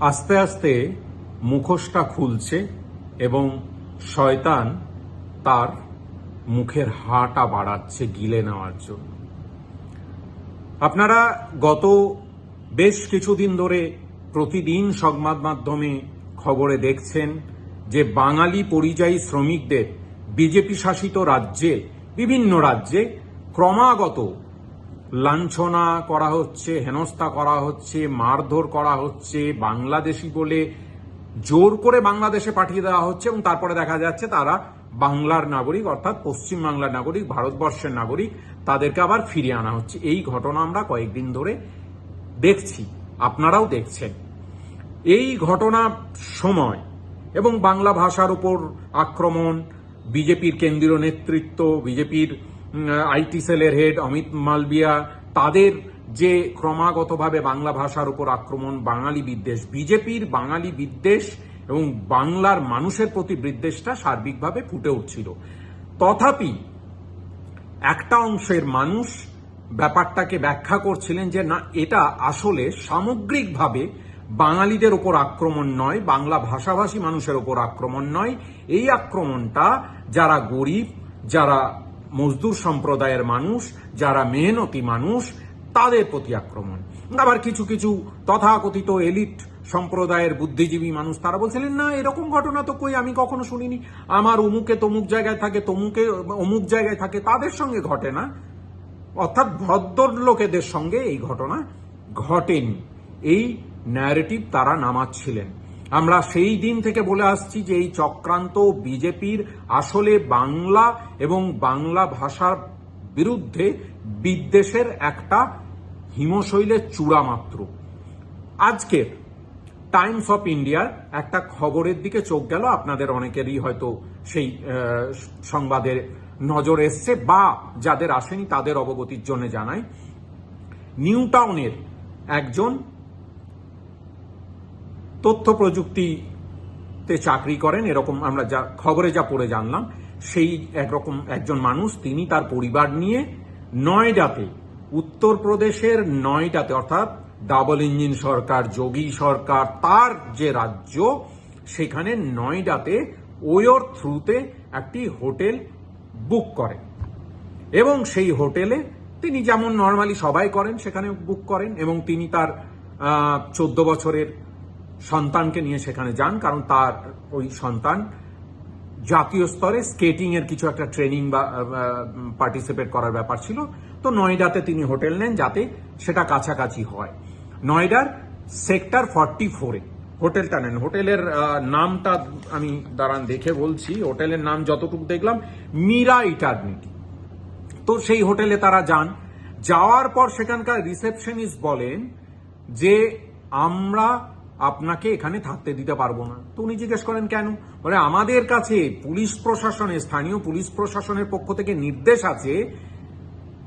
আস্তে আস্তে মুখোশটা খুলছে এবং শয়তান তার মুখের হাটা বাড়াচ্ছে, গিলে নেওয়ার জন্য। আপনারা গত বেশ কিছুদিন ধরে প্রতিদিন সংবাদ মাধ্যমে খবরে দেখছেন যে বাঙালি পরিযায়ী শ্রমিকদের, বিজেপি শাসিত রাজ্যে, বিভিন্ন রাজ্যে ক্রমাগত লাঞ্ছনা করা হচ্ছে, হেনস্থা করা হচ্ছে, মারধর করা হচ্ছে, বাংলাদেশি বলে জোর করে বাংলাদেশে পাঠিয়ে দেওয়া হচ্ছে এবং তারপরে দেখা যাচ্ছে তারা বাংলার নাগরিক অর্থাৎ পশ্চিম বাংলার নাগরিক, ভারতবর্ষের নাগরিক, তাদেরকে আবার ফিরিয়ে আনা হচ্ছে। এই ঘটনা আমরা কয়েকদিন ধরে দেখছি, আপনারাও দেখছেন। এই ঘটনার সময় এবং বাংলা ভাষার উপর আক্রমণ, বিজেপির কেন্দ্রীয় নেতৃত্ব, বিজেপির আইটি সেলের হেড অমিত মালবিয়া, তাদের যে ক্রমাগতভাবে বাংলা ভাষার উপর আক্রমণ, বাঙালি বিদ্বেষ, বিজেপির বাঙালি বিদ্বেষ এবং বাংলার মানুষের প্রতি বিদ্বেষটা সার্বিকভাবে ফুটে উঠছিল। তথাপি একটা অংশের মানুষ ব্যাপারটাকে ব্যাখ্যা করছিলেন যে, না, এটা আসলে সামগ্রিকভাবে বাঙালিদের ওপর আক্রমণ নয়, বাংলা ভাষাভাষী মানুষের ওপর আক্রমণ নয়। এই আক্রমণটা যারা গরিব, যারা মজদুর সম্প্রদায়ের মানুষ, যারা মেহনতি মানুষ, তাদের প্রতি আক্রমণ। আবার কিছু কিছু তথাকথিত এলিট সম্প্রদায়ের বুদ্ধিজীবী মানুষ, তারা বলছিলেন, না, এরকম ঘটনা তো কই, আমি কখনো শুনিনি। আমার অমুকে তমুক জায়গায় থাকে, তমুকে অমুক জায়গায় থাকে, তাদের সঙ্গে ঘটে না। অর্থাৎ ভদ্রলোকেদের সঙ্গে এই ঘটনা ঘটেনি। এই ন্যারেটিভ তারা নামাচ্ছিলেন আমরা সেই দিন থেকে বলে আসছি যে এই চক্রান্ত বিজেপির আসলে বাংলা এবং বাংলা ভাষার বিরুদ্ধে বিদ্বেষের একটা হিমশৈলের চূড়া মাত্র। আজকের টাইমস অফ ইন্ডিয়ার একটা খবরের দিকে চোখ গেল, আপনাদের অনেকেরই হয়তো সেই সংবাদের নজর এসছে বা যাদের আসেনি তাদের অবগতির জন্য জানাই। নিউ টাউনের একজন তথ্য প্রযুক্তিতে চাকরি করেন, এরকম আমরা যা, খবরে যা পড়ে জানলাম, সেই একরকম একজন মানুষ, তিনি তার পরিবার নিয়ে নয়ডাতে, উত্তরপ্রদেশের নয়ডাতে, অর্থাৎ ডাবল ইঞ্জিন সরকার, যোগী সরকার, তার যে রাজ্য, সেখানে নয়ডাতে, ওয়োর থ্রুতে একটি হোটেল বুক করেন এবং সেই হোটেলে তিনি যেমন নর্মালি সবাই করেন সেখানে বুক করেন, এবং তিনি তার চোদ্দ বছরের সন্তানকে নিয়ে সেখানে যান, কারণ তার ওই সন্তান জাতীয় স্তরে স্কেটিং এর কিছু একটা ট্রেনিং বা পার্টিসিপেট করার ব্যাপার ছিল। তো নয়ডাতে তিনি হোটেল নেন যাতে সেটা কাছাকাছি হয়। নয়ডার সেক্টর ফর্টি ফোরে হোটেলটা নেন। হোটেলের নামটা আমি দাঁড়ান দেখে বলছি। হোটেলের নাম যতটুকু দেখলাম, মীরা ইটারনিটি। তো সেই হোটেলে তারা যান। যাওয়ার পর সেখানকার রিসেপশনিস্ট বলেন যে, আমরা আপনাকে এখানে থাকতে দিতে পারব না। তো উনি জিজ্ঞেস করেন, কেন? বলে, আমাদের কাছে পুলিশ প্রশাসনের স্থানীয় পুলিশ প্রশাসনের পক্ষ থেকে নির্দেশ আছে,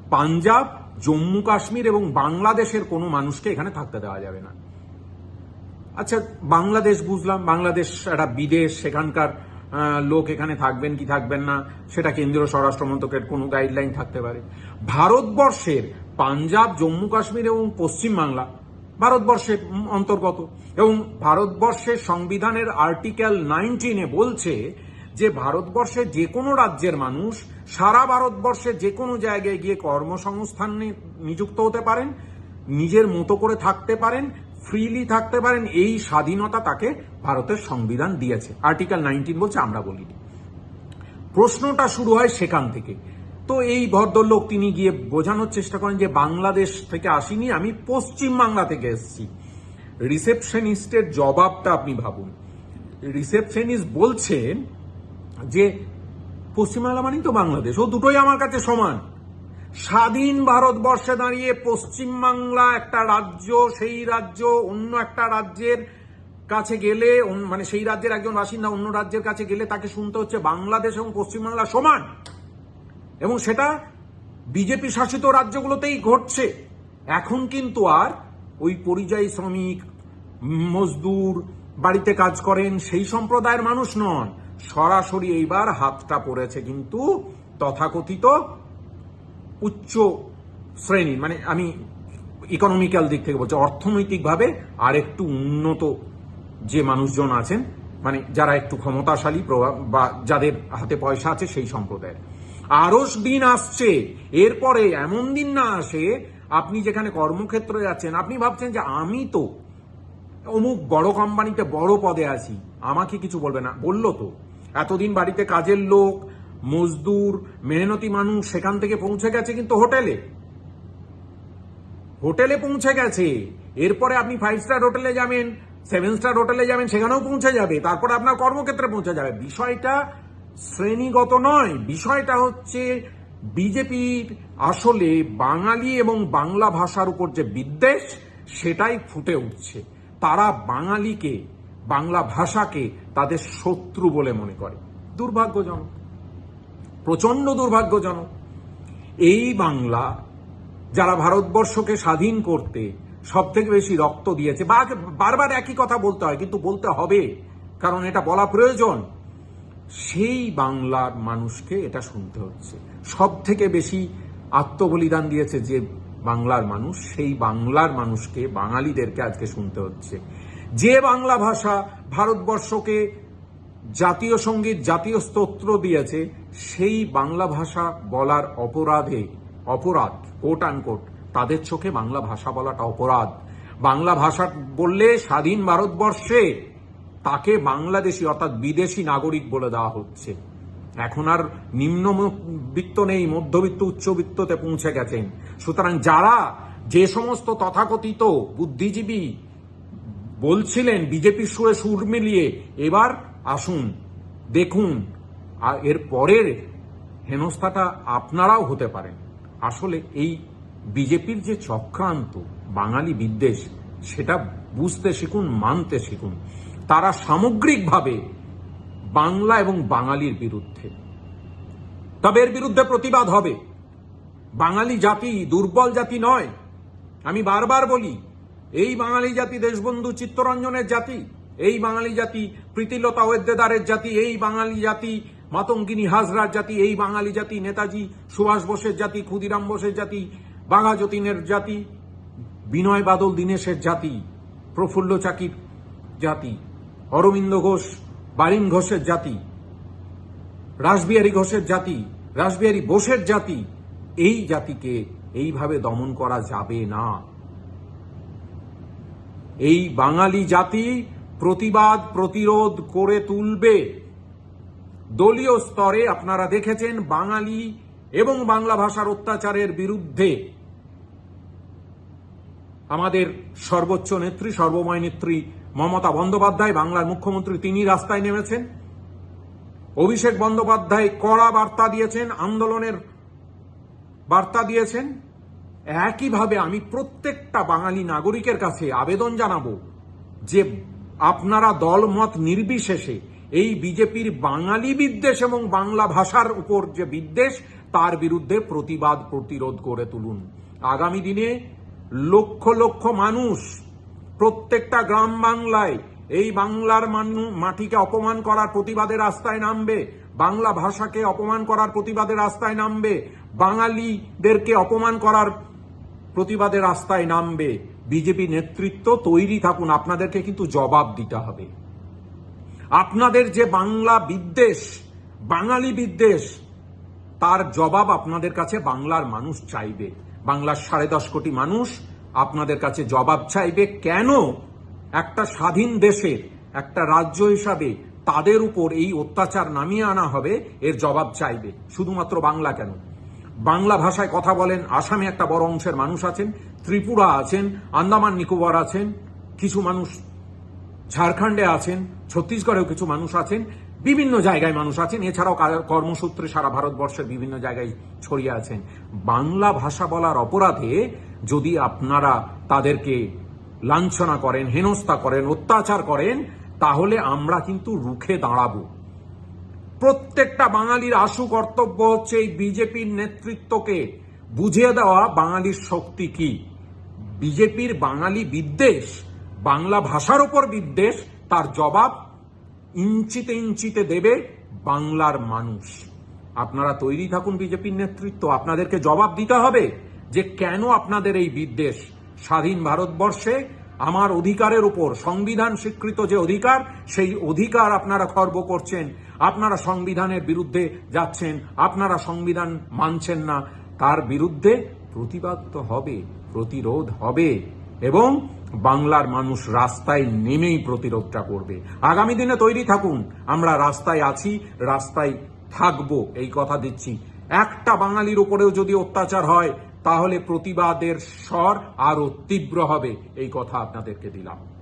পাঞ্জাব, জম্মু, কাশ্মীর এবং বাংলাদেশের কোনো মানুষকে এখানে থাকতে দেওয়া যাবে না। আচ্ছা বাংলাদেশ বুঝলাম, বাংলাদেশ একটা বিদেশ, সেখানকার লোক এখানে থাকবেন কি থাকবেন না, সেটা কেন্দ্রীয় স্বরাষ্ট্র মন্ত্রকের কোনো গাইডলাইন থাকতে পারে। ভারতবর্ষের পাঞ্জাব, জম্মু, কাশ্মীর এবং পশ্চিম বাংলা ভারতবর্ষের অন্তর্গত। এবং ভারতবর্ষের সংবিধানের আর্টিকেল নাইনটিনে বলছে যে, ভারতবর্ষে যে কোনো রাজ্যের মানুষ সারা ভারতবর্ষে যে কোনো জায়গায় গিয়ে কর্মসংস্থানে নিযুক্ত হতে পারেন, নিজের মতো করে থাকতে পারেন, ফ্রিলি থাকতে পারেন, এই স্বাধীনতা তাকে ভারতের সংবিধান দিয়েছে। আর্টিকেল নাইনটিন বলছে, আমরা বলিনি। প্রশ্নটা শুরু হয় সেখান থেকে। তো এই ভদ্রলোক তিনি গিয়ে বোঝানোর চেষ্টা করেন যে বাংলাদেশ থেকে আসিনি, আমি পশ্চিম বাংলা থেকে এসেছি। রিসেপশনিস্টের জবাবটা আপনি ভাবুন। রিসেপশনিস্ট বলছেন যে পশ্চিমবাংলা মানেই তো বাংলাদেশ, ও দুটোই আমার কাছে সমান। স্বাধীন ভারতবর্ষে দাঁড়িয়ে পশ্চিমবাংলা একটা রাজ্য, সেই রাজ্য অন্য একটা রাজ্যের কাছে গেলে মানে সেই রাজ্যের একজন বাসিন্দা অন্য রাজ্যের কাছে গেলে তাকে শুনতে হচ্ছে বাংলাদেশ এবং পশ্চিমবাংলা সমান। এবং সেটা বিজেপি শাসিত রাজ্যগুলোতেই ঘটছে। এখন কিন্তু আর ওই পরিযায়ী শ্রমিক, মজদুর, বাড়িতে কাজ করেন সেই সম্প্রদায়ের মানুষ নন। সরাসরি এইবার হাতটা পড়েছে কিন্তু তথাকথিত উচ্চ শ্রেণি মানে আমি ইকোনমিক্যাল দিক থেকে বলছি, অর্থনৈতিকভাবে আরেকটু উন্নত যে মানুষজন আছেন মানে যারা একটু ক্ষমতাশালী প্রভাব বা যাদের হাতে পয়সা আছে সেই সম্প্রদায়ের। আরও দিন আসছে, এরপরে এমন দিন না আসে, আপনি যেখানে কর্মক্ষেত্রে যাচ্ছেন, আপনি ভাবছেন যে আমি তো অমুক বড় কোম্পানিতে বড় পদে আছি, আমাকে কিছু বলবে না, বলল তো। এতদিন বাড়িতে কাজের লোক, মজদুর, মেহনতি মানুষ সেখান থেকে পৌঁছে গেছে কিন্তু হোটেলে। হোটেলে পৌঁছে গেছে, এরপরে আপনি ফাইভ স্টার হোটেলে যাবেন সেভেন স্টার হোটেলে যাবেন, সেখানেও পৌঁছে যাবে, তারপরে আপনার কর্মক্ষেত্রে পৌঁছে যাবে। বিষয়টা শ্রেণীগত নয়, বিষয়টা হচ্ছে বিজেপির আসলে বাঙালি এবং বাংলা ভাষার উপর যে বিদ্বেষ, সেটাই ফুটে উঠছে। তারা বাঙালিকে, বাংলা ভাষাকে তাদের শত্রু বলে মনে করে। দুর্ভাগ্যজনক প্রচণ্ড দুর্ভাগ্যজনক। এই বাংলা, যারা ভারতবর্ষকে স্বাধীন করতে সব থেকে বেশি রক্ত দিয়েছে বারবার একই কথা বলতে হয়, কিন্তু বলতে হবে, কারণ এটা বলা প্রয়োজন। সেই বাংলার মানুষকে এটা শুনতে হচ্ছে। সব থেকে বেশি আত্মবলিদান দিয়েছে যে বাংলার মানুষ, সেই বাংলার মানুষকে, বাঙালিদেরকে আজকে শুনতে হচ্ছে। যে বাংলা ভাষা ভারতবর্ষকে জাতীয় সংগীত, জাতীয় স্তোত্র দিয়েছে, সেই বাংলা ভাষা বলার অপরাধে, অপরাধ কোট আনকোট তাদের চোখে বাংলা ভাষা বলাটা অপরাধ। বাংলা ভাষা বললে স্বাধীন ভারতবর্ষে তাকে বাংলাদেশি অর্থাৎ বিদেশি নাগরিক বলে দেওয়া হচ্ছে। এখন আর নিম্নবিত্ত নেই, মধ্যবিত্ত, উচ্চবিত্ততে পৌঁছে গেছেন। সুতরাং যারা যে সমস্ত তথাকথিত বুদ্ধিজীবী বলছিলেন, বিজেপির সুরে সুর মিলিয়ে, এবার আসুন, দেখুন, আর এর পরের হেনস্থাটা আপনারাও হতে পারেন। আসলে এই বিজেপির যে চক্রান্ত, বাঙালি বিদ্বেষ, সেটা বুঝতে শিখুন, মানতে শিখুন। তারা সামগ্রিকভাবে বাংলা এবং বাঙালির বিরুদ্ধে। তবে এর বিরুদ্ধে প্রতিবাদ হবে। বাঙালি জাতি দুর্বল জাতি নয়। আমি বারবার বলি, এই বাঙালি জাতি দেশবন্ধু চিত্তরঞ্জনের জাতি, এই বাঙালি জাতি প্রীতিলতা ওয়েদ্দেদারের জাতি, এই বাঙালি জাতি মাতঙ্গিনী হাজরার জাতি, এই বাঙালি জাতি নেতাজি সুভাষ বোসের জাতি, ক্ষুদিরাম বোসের জাতি, বাঘা যতীনের জাতি, বিনয় বাদল দীনেশের জাতি, প্রফুল্ল চাকির জাতি। অরবিন্দ ঘোষ, বারিন ঘোষের জাতি, রাসবিহারী ঘোষের জাতি, রাসবিহারী বোসের জাতি, এই জাতিকে এইভাবে দমন করা যাবে না। এই বাঙালি জাতি প্রতিবাদ, প্রতিরোধ করে তুলবে। দলীয় স্তরে আপনারা দেখেছেন বাঙালি এবং বাংলা ভাষার অত্যাচারের বিরুদ্ধে। আমাদের সর্বোচ্চ নেত্রী, সর্বময় নেত্রী মমতা বন্দ্যোপাধ্যায় বাংলার মুখ্যমন্ত্রী, তিনি রাস্তায় নেমেছেন। অভিষেক বন্দ্যোপাধ্যায় কড়া বার্তা দিয়েছেন, আন্দোলনের বার্তা দিয়েছেন। একইভাবে আমি প্রত্যেকটা বাঙালি নাগরিকের কাছে আবেদন জানাব যে আপনারা দলমত নির্বিশেষে এই বিজেপির বাঙালি বিদ্বেষ এবং বাংলা ভাষার উপর যে বিদ্বেষ, তার বিরুদ্ধে প্রতিবাদ প্রতিরোধ করে তুলুন। আগামী দিনে লক্ষ লক্ষ মানুষ প্রত্যেকটা গ্রাম বাংলায় এই বাংলার মাটিকে অপমান করার প্রতিবাদের রাস্তায় নামবে। বাংলা ভাষাকে অপমান করার প্রতিবাদের রাস্তায় নামবে। বাঙালিদেরকে অপমান করার প্রতিবাদের রাস্তায় নামবে। বিজেপি নেতৃত্ব তৈরি থাকুন, আপনাদেরকে কিন্তু জবাব দিতে হবে। আপনাদের যে বাংলা বিদ্বেষ, বাঙালি বিদ্বেষ, তার জবাব আপনাদের কাছে বাংলার মানুষ চাইবে। বাংলার সাড়ে দশ কোটি মানুষ আপনাদের কাছে জবাব চাইবে কেন? একটা স্বাধীন দেশের একটা রাজ্য হিসাবে তাদের উপর এই অত্যাচার নামিয়ে আনা হবে, এর জবাব চাইবে। শুধুমাত্র বাংলা কেন? বাংলা ভাষায় কথা বলেন, আসামে একটা বড় অংশের মানুষ আছেন, ত্রিপুরা আছেন, আন্দামান, নিকোবর আছেন, কিছু মানুষ ঝাড়খণ্ডে আছেন, ছত্তিশগড়েও কিছু মানুষ আছেন, বিভিন্ন জায়গায় মানুষ আছেন, এছাড়াও কর্মসূত্রে সারা ভারতবর্ষের বিভিন্ন জায়গায় ছড়িয়ে আছেন। বাংলা ভাষা বলার অপরাধে যদি আপনারা তাদেরকে লাঞ্ছনা করেন, হেনস্থা করেন, অত্যাচার করেন, তাহলে আমরা কিন্তু রুখে দাঁড়াবো। প্রত্যেকটা বাঙালির আশু কর্তব্য হচ্ছে এই বিজেপির নেতৃত্বকে বুঝিয়ে দেওয়া বাঙালির শক্তি কি। বিজেপির বাঙালি বিদ্বেষ, বাংলা ভাষার উপর বিদ্বেষ, তার জবাব ইঞ্চিতে ইঞ্চিতে দেবে বাংলার মানুষ। আপনারা তৈরি থাকুন বিজেপির নেতৃত্ব, আপনাদেরকে জবাব দিতে হবে। যে কেন আপনাদের এই বিদ্বেষ? স্বাধীন ভারতবর্ষে আমার অধিকারের উপর সংবিধান স্বীকৃত যে অধিকার, সেই অধিকার আপনারা খর্ব করছেন, আপনারা সংবিধানের বিরুদ্ধে যাচ্ছেন, আপনারা সংবিধান মানছেন না, তার বিরুদ্ধে প্রতিবাদ তো হবে, প্রতিরোধ হবে এবং বাংলার মানুষ রাস্তায় নেমেই প্রতিরোধটা করবে। আগামী দিনে তৈরি থাকুন, আমরা রাস্তায় আছি, রাস্তায় থাকব, এই কথা দিচ্ছি। একটা বাঙালির উপরেও যদি অত্যাচার হয় তাহলে প্রতিবাদের স্বর আরও তীব্র হবে। এই কথা আপনাদেরকে দিলাম।